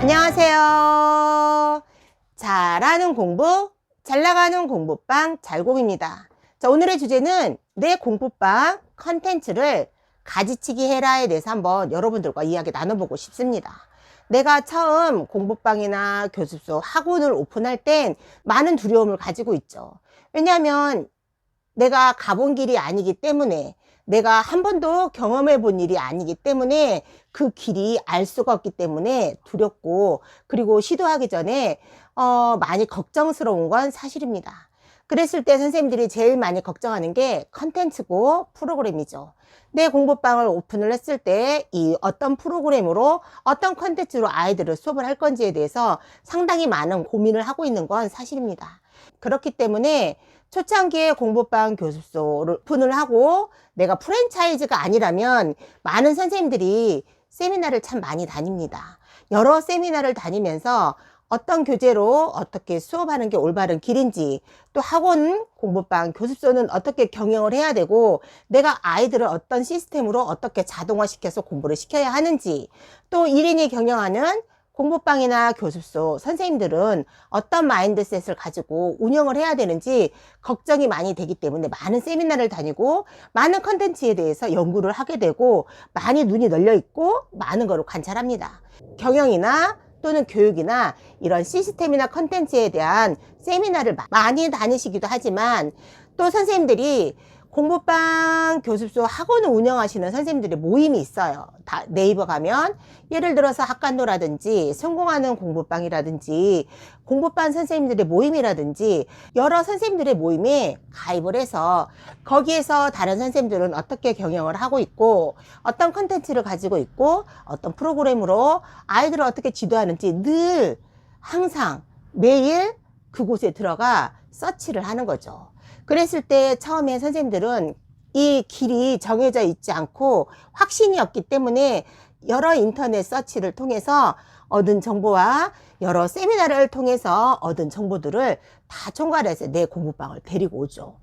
안녕하세요. 잘하는 공부, 잘 나가는 공부방 잘공입니다. 자, 오늘의 주제는 내 공부방 컨텐츠를 가지치기 해라에 대해서 한번 여러분들과 이야기 나눠보고 싶습니다. 내가 처음 공부방이나 교습소, 학원을 오픈할 땐 많은 두려움을 가지고 있죠. 왜냐하면 내가 가본 길이 아니기 때문에 내가 한 번도 경험해 본 일이 아니기 때문에 그 길이 알 수가 없기 때문에 두렵고 그리고 시도하기 전에 어, 많이 걱정스러운 건 사실입니다. 그랬을 때 선생님들이 제일 많이 걱정하는 게 컨텐츠고 프로그램이죠. 내 공부방을 오픈을 했을 때 이 어떤 프로그램으로 어떤 컨텐츠로 아이들을 수업을 할 건지에 대해서 상당히 많은 고민을 하고 있는 건 사실입니다. 그렇기 때문에 초창기에 공부방 교습소를 오픈을 하고 내가 프랜차이즈가 아니라면 많은 선생님들이 세미나를 참 많이 다닙니다. 여러 세미나를 다니면서 어떤 교재로 어떻게 수업하는 게 올바른 길인지 또 학원 공부방 교습소는 어떻게 경영을 해야 되고 내가 아이들을 어떤 시스템으로 어떻게 자동화시켜서 공부를 시켜야 하는지 또 1인이 경영하는 공부방이나 교습소 선생님들은 어떤 마인드셋을 가지고 운영을 해야 되는지 걱정이 많이 되기 때문에 많은 세미나를 다니고 많은 컨텐츠에 대해서 연구를 하게 되고 많이 눈이 널려 있고 많은 거를 관찰합니다. 경영이나 또는 교육이나 이런 시스템이나 컨텐츠에 대한 세미나를 많이 다니시기도 하지만 또 선생님들이 공부방 교습소 학원을 운영하시는 선생님들의 모임이 있어요. 다 네이버 가면 예를 들어서 학간도라든지 성공하는 공부방이라든지 공부방 선생님들의 모임이라든지 여러 선생님들의 모임에 가입을 해서 거기에서 다른 선생님들은 어떻게 경영을 하고 있고 어떤 컨텐츠를 가지고 있고 어떤 프로그램으로 아이들을 어떻게 지도하는지 늘 항상 매일 그곳에 들어가 서치를 하는 거죠. 그랬을 때 처음에 선생님들은 이 길이 정해져 있지 않고 확신이 없기 때문에 여러 인터넷 서치를 통해서 얻은 정보와 여러 세미나를 통해서 얻은 정보들을 다 총괄해서 내 공부방을 데리고 오죠.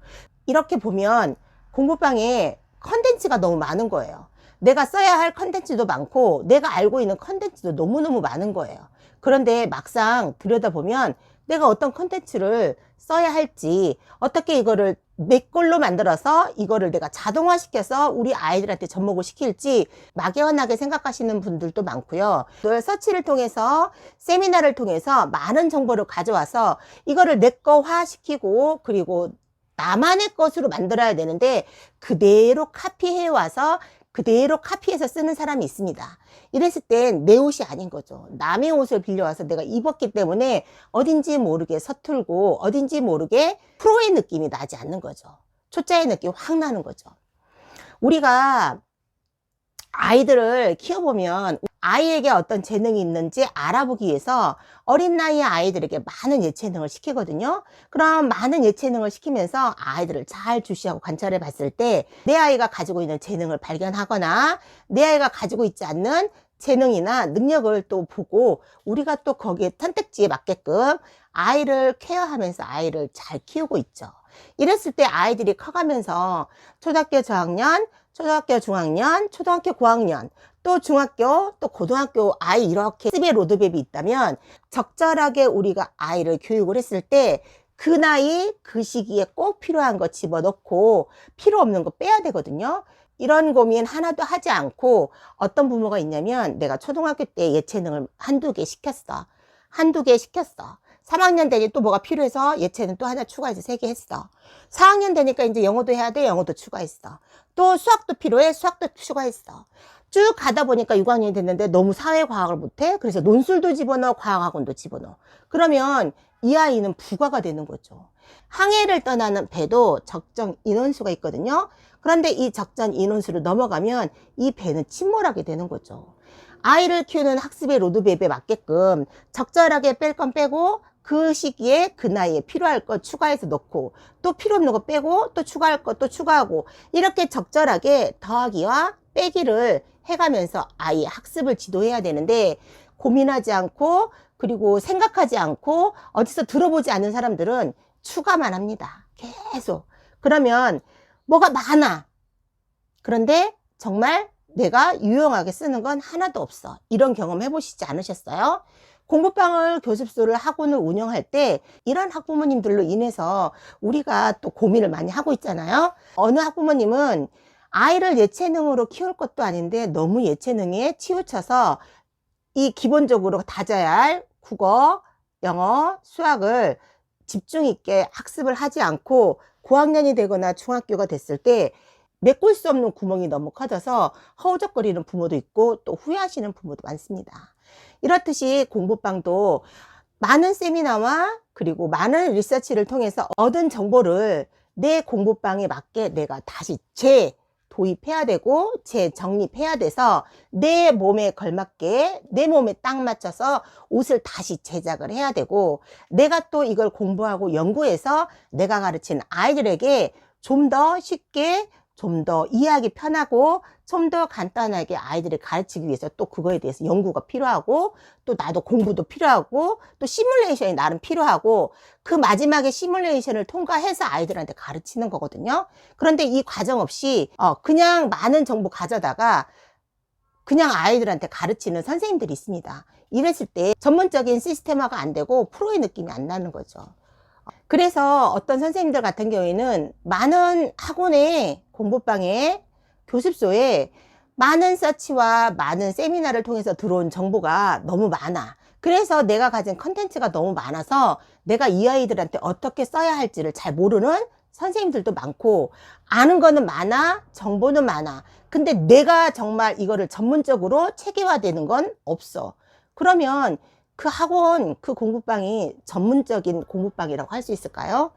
이렇게 보면 공부방에 컨텐츠가 너무 많은 거예요. 내가 써야 할 컨텐츠도 많고 내가 알고 있는 컨텐츠도 너무너무 많은 거예요. 그런데 막상 들여다보면 내가 어떤 컨텐츠를 써야 할지 어떻게 이거를 내 걸로 만들어서 이거를 내가 자동화시켜서 우리 아이들한테 접목을 시킬지 막연하게 생각하시는 분들도 많고요. 또 서치를 통해서 세미나를 통해서 많은 정보를 가져와서 이거를 내 거화 시키고 그리고 나만의 것으로 만들어야 되는데 그대로 카피해 와서 그대로 카피해서 쓰는 사람이 있습니다. 이랬을 땐 내 옷이 아닌 거죠. 남의 옷을 빌려와서 내가 입었기 때문에 어딘지 모르게 서툴고 어딘지 모르게 프로의 느낌이 나지 않는 거죠. 초짜의 느낌이 확 나는 거죠. 우리가 아이들을 키워보면 아이에게 어떤 재능이 있는지 알아보기 위해서 어린 나이의 아이들에게 많은 예체능을 시키거든요. 그럼 많은 예체능을 시키면서 아이들을 잘 주시하고 관찰해 봤을 때 내 아이가 가지고 있는 재능을 발견하거나 내 아이가 가지고 있지 않는 재능이나 능력을 또 보고 우리가 또 거기에 선택지에 맞게끔 아이를 케어하면서 아이를 잘 키우고 있죠. 이랬을 때 아이들이 커가면서 초등학교 저학년, 초등학교 중학년, 초등학교 고학년, 또 중학교, 또 고등학교 아이 이렇게 스의 로드맵이 있다면 적절하게 우리가 아이를 교육을 했을 때 그 나이, 그 시기에 꼭 필요한 거 집어넣고 필요 없는 거 빼야 되거든요. 이런 고민 하나도 하지 않고 어떤 부모가 있냐면 내가 초등학교 때 예체능을 한두 개 시켰어. 한두 개 시켰어. 3학년 되니 또 뭐가 필요해서 예체능 또 하나 추가해서 세 개 했어. 4학년 되니까 이제 영어도 해야 돼. 영어도 추가했어. 또 수학도 필요해. 수학도 추가했어. 쭉 가다 보니까 6학년이 됐는데 너무 사회과학을 못해. 그래서 논술도 집어넣어. 과학학원도 집어넣어. 그러면 이 아이는 부과가 되는 거죠. 항해를 떠나는 배도 적정 인원수가 있거든요. 그런데 이 적정 인원수를 넘어가면 이 배는 침몰하게 되는 거죠. 아이를 키우는 학습의 로드맵에 맞게끔 적절하게 뺄 건 빼고 그 시기에 그 나이에 필요할 거 추가해서 넣고 또 필요 없는 거 빼고 또 추가할 거또 추가하고 이렇게 적절하게 더하기와 빼기를 해가면서 아이의 학습을 지도해야 되는데 고민하지 않고 그리고 생각하지 않고 어디서 들어보지 않는 사람들은 추가만 합니다. 계속. 그러면 뭐가 많아. 그런데 정말 내가 유용하게 쓰는 건 하나도 없어. 이런 경험 해보시지 않으셨어요? 공부방을 교습소를 학원을 운영할 때 이런 학부모님들로 인해서 우리가 또 고민을 많이 하고 있잖아요. 어느 학부모님은 아이를 예체능으로 키울 것도 아닌데 너무 예체능에 치우쳐서 이 기본적으로 다져야 할 국어, 영어, 수학을 집중 있게 학습을 하지 않고 고학년이 되거나 중학교가 됐을 때 메꿀 수 없는 구멍이 너무 커져서 허우적거리는 부모도 있고 또 후회하시는 부모도 많습니다. 이렇듯이 공부방도 많은 세미나와 그리고 많은 리서치를 통해서 얻은 정보를 내 공부방에 맞게 내가 다시 재 도입해야 되고 재정립해야 돼서 내 몸에 걸맞게 내 몸에 딱 맞춰서 옷을 다시 제작을 해야 되고 내가 또 이걸 공부하고 연구해서 내가 가르친 아이들에게 좀 더 쉽게 좀 더 이해하기 편하고 좀 더 간단하게 아이들을 가르치기 위해서 또 그거에 대해서 연구가 필요하고 또 나도 공부도 필요하고 또 시뮬레이션이 나름 필요하고 그 마지막에 시뮬레이션을 통과해서 아이들한테 가르치는 거거든요. 그런데 이 과정 없이 어 그냥 많은 정보 가져다가 그냥 아이들한테 가르치는 선생님들이 있습니다. 이랬을 때 전문적인 시스템화가 안 되고 프로의 느낌이 안 나는 거죠. 그래서 어떤 선생님들 같은 경우에는 많은 학원에 공부방에 교습소에 많은 서치와 많은 세미나를 통해서 들어온 정보가 너무 많아. 그래서 내가 가진 컨텐츠가 너무 많아서 내가 이 아이들한테 어떻게 써야 할지를 잘 모르는 선생님들도 많고 아는 거는 많아, 정보는 많아. 근데 내가 정말 이거를 전문적으로 체계화되는 건 없어. 그러면 그 학원, 그 공부방이 전문적인 공부방이라고 할 수 있을까요?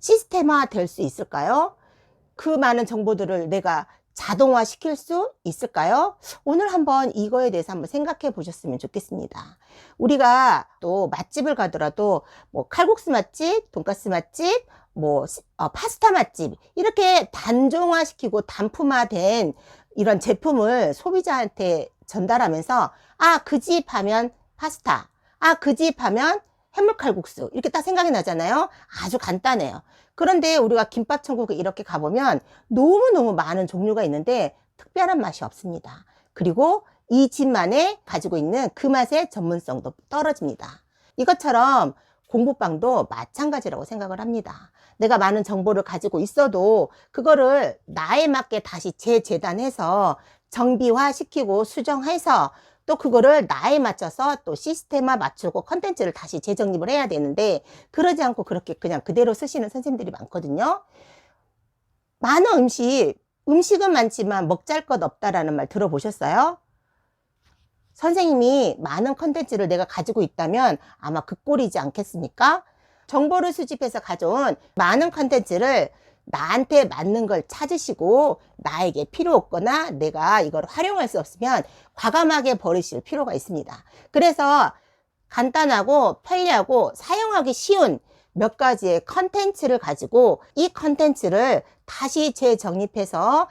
시스템화 될 수 있을까요? 그 많은 정보들을 내가 자동화 시킬 수 있을까요? 오늘 한번 이거에 대해서 한번 생각해 보셨으면 좋겠습니다. 우리가 또 맛집을 가더라도 뭐 칼국수 맛집, 돈가스 맛집, 뭐 어, 파스타 맛집 이렇게 단종화 시키고 단품화된 이런 제품을 소비자한테 전달하면서 아 그 집 하면 파스타 아 그 집 하면 해물칼국수. 이렇게 딱 생각이 나잖아요. 아주 간단해요. 그런데 우리가 김밥 천국에 이렇게 가보면 너무너무 많은 종류가 있는데 특별한 맛이 없습니다. 그리고 이 집만에 가지고 있는 그 맛의 전문성도 떨어집니다. 이것처럼 공부방도 마찬가지라고 생각을 합니다. 내가 많은 정보를 가지고 있어도 그거를 나에 맞게 다시 재재단해서 정비화 시키고 수정해서 또 그거를 나에 맞춰서 또 시스템화 맞추고 컨텐츠를 다시 재정립을 해야 되는데 그러지 않고 그렇게 그냥 그대로 쓰시는 선생님들이 많거든요. 많은 음식, 음식은 많지만 먹잘 것 없다라는 말 들어보셨어요? 선생님이 많은 컨텐츠를 내가 가지고 있다면 아마 그 꼴이지 않겠습니까? 정보를 수집해서 가져온 많은 컨텐츠를 나한테 맞는 걸 찾으시고 나에게 필요 없거나 내가 이걸 활용할 수 없으면 과감하게 버리실 필요가 있습니다. 그래서 간단하고 편리하고 사용하기 쉬운 몇 가지의 컨텐츠를 가지고 이 컨텐츠를 다시 재정립해서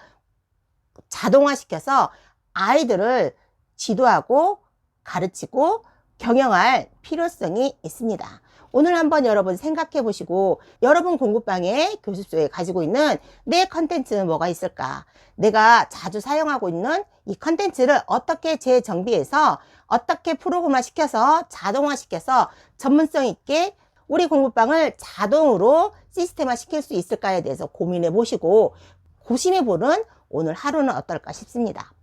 자동화시켜서 아이들을 지도하고 가르치고 경영할 필요성이 있습니다. 오늘 한번 여러분 생각해 보시고 여러분 공부방에 교습소에 가지고 있는 내 컨텐츠는 뭐가 있을까? 내가 자주 사용하고 있는 이 컨텐츠를 어떻게 재정비해서 어떻게 프로그램화 시켜서 자동화 시켜서 전문성 있게 우리 공부방을 자동으로 시스템화 시킬 수 있을까에 대해서 고민해 보시고 고심해 보는 오늘 하루는 어떨까 싶습니다.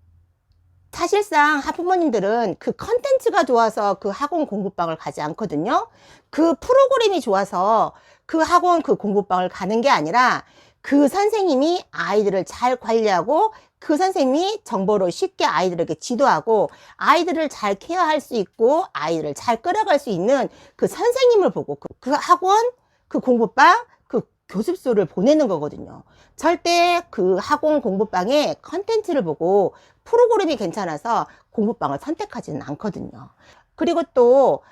사실상 학부모님들은 그 컨텐츠가 좋아서 그 학원 공부방을 가지 않거든요. 그 프로그램이 좋아서 그 학원 그 공부방을 가는 게 아니라 그 선생님이 아이들을 잘 관리하고 그 선생님이 정보를 쉽게 아이들에게 지도하고 아이들을 잘 케어할 수 있고 아이들을 잘 끌어갈 수 있는 그 선생님을 보고 그, 그 학원 그 공부방 그 교습소를 보내는 거거든요. 절대 그 학원 공부방의 컨텐츠를 보고 프로그램이 괜찮아서 공부방을 선택하지는 않거든요. 그리고 또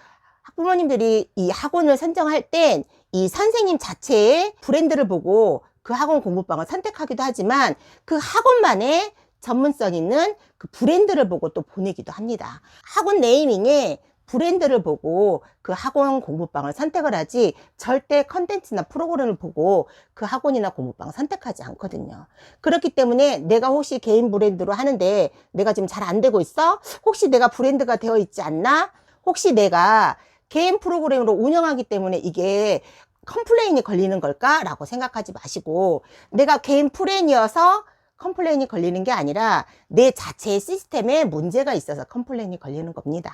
학부모님들이 이 학원을 선정할 땐 이 선생님 자체의 브랜드를 보고 그 학원 공부방을 선택하기도 하지만 그 학원만의 전문성 있는 그 브랜드를 보고 또 보내기도 합니다. 학원 네이밍에 브랜드를 보고 그 학원 공부방을 선택을 하지 절대 컨텐츠나 프로그램을 보고 그 학원이나 공부방을 선택하지 않거든요. 그렇기 때문에 내가 혹시 개인 브랜드로 하는데 내가 지금 잘 안 되고 있어? 혹시 내가 브랜드가 되어 있지 않나? 혹시 내가 개인 프로그램으로 운영하기 때문에 이게 컴플레인이 걸리는 걸까? 라고 생각하지 마시고 내가 개인 프랜이어서 컴플레인이 걸리는 게 아니라 내 자체의 시스템에 문제가 있어서 컴플레인이 걸리는 겁니다.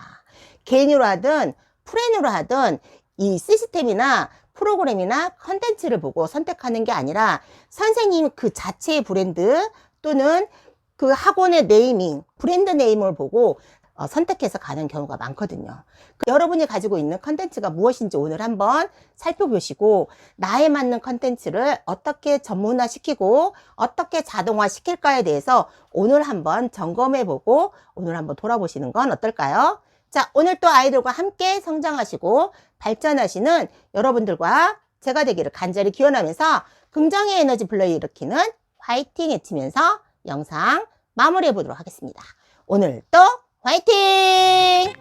개인으로 하든 프랜으로 하든 이 시스템이나 프로그램이나 컨텐츠를 보고 선택하는 게 아니라 선생님 그 자체의 브랜드 또는 그 학원의 네이밍, 브랜드 네임을 보고 어, 선택해서 가는 경우가 많거든요. 그 여러분이 가지고 있는 컨텐츠가 무엇인지 오늘 한번 살펴보시고 나에 맞는 컨텐츠를 어떻게 전문화 시키고 어떻게 자동화 시킬까에 대해서 오늘 한번 점검해 보고 오늘 한번 돌아보시는 건 어떨까요? 자, 오늘 또 아이들과 함께 성장하시고 발전하시는 여러분들과 제가 되기를 간절히 기원하면서 긍정의 에너지 불러 일으키는 화이팅 외치면서 영상 마무리해 보도록 하겠습니다. 오늘 또 화이팅!